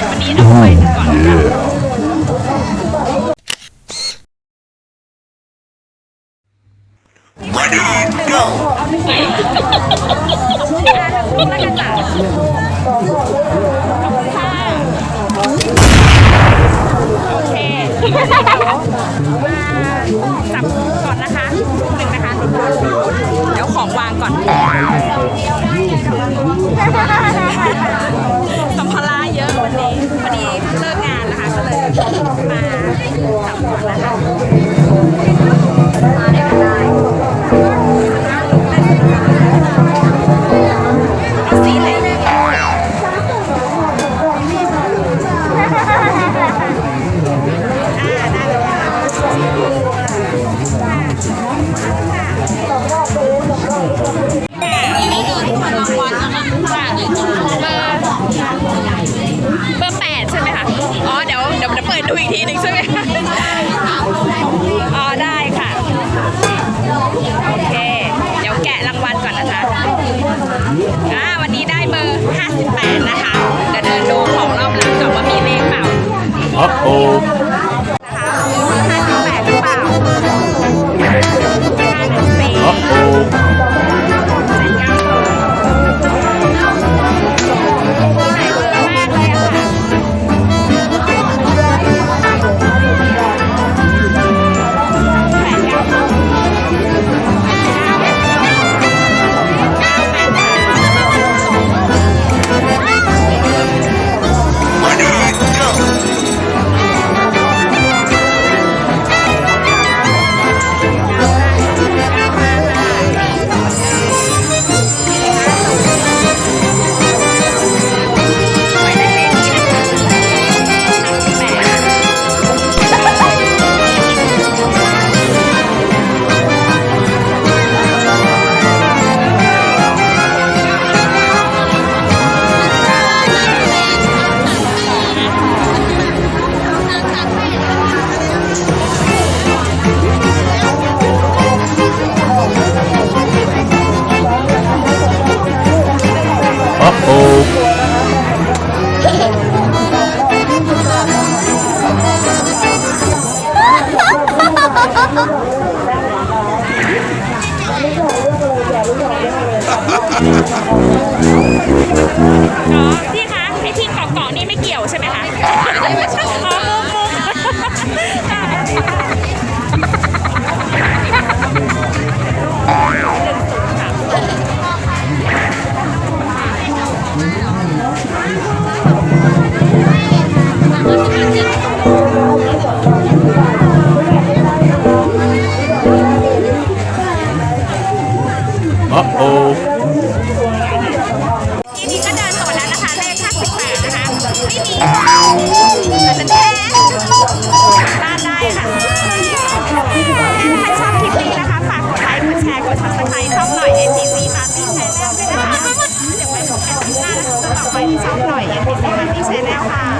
วันนี้เอาไปก่อนคะมาดูกันจ้ะโอเค ดี๋ยวเดี๋ยวเปิดดูอีกทีหนึ่งใช่ไหมคะอ๋อได้ค่ะ โอเค เดี๋ยวแกะรางวัลก่อนนะคะอ่าวันนี้ได้เบอร์ 58 นะคะ เดี๋ยวเดินดูของรอบหลังก่อนว่ามีเลขเปล่า Uh-oh. อ๋อพี่คะพี่ที่กาะเกาะนี่ไม่เกี่ยวใช่ไหมคะอ๋อมุมมุมโอ้ ขอบคุณพี่ชอบหน่อยองนะคะพี่ใช้แล้วค่ะ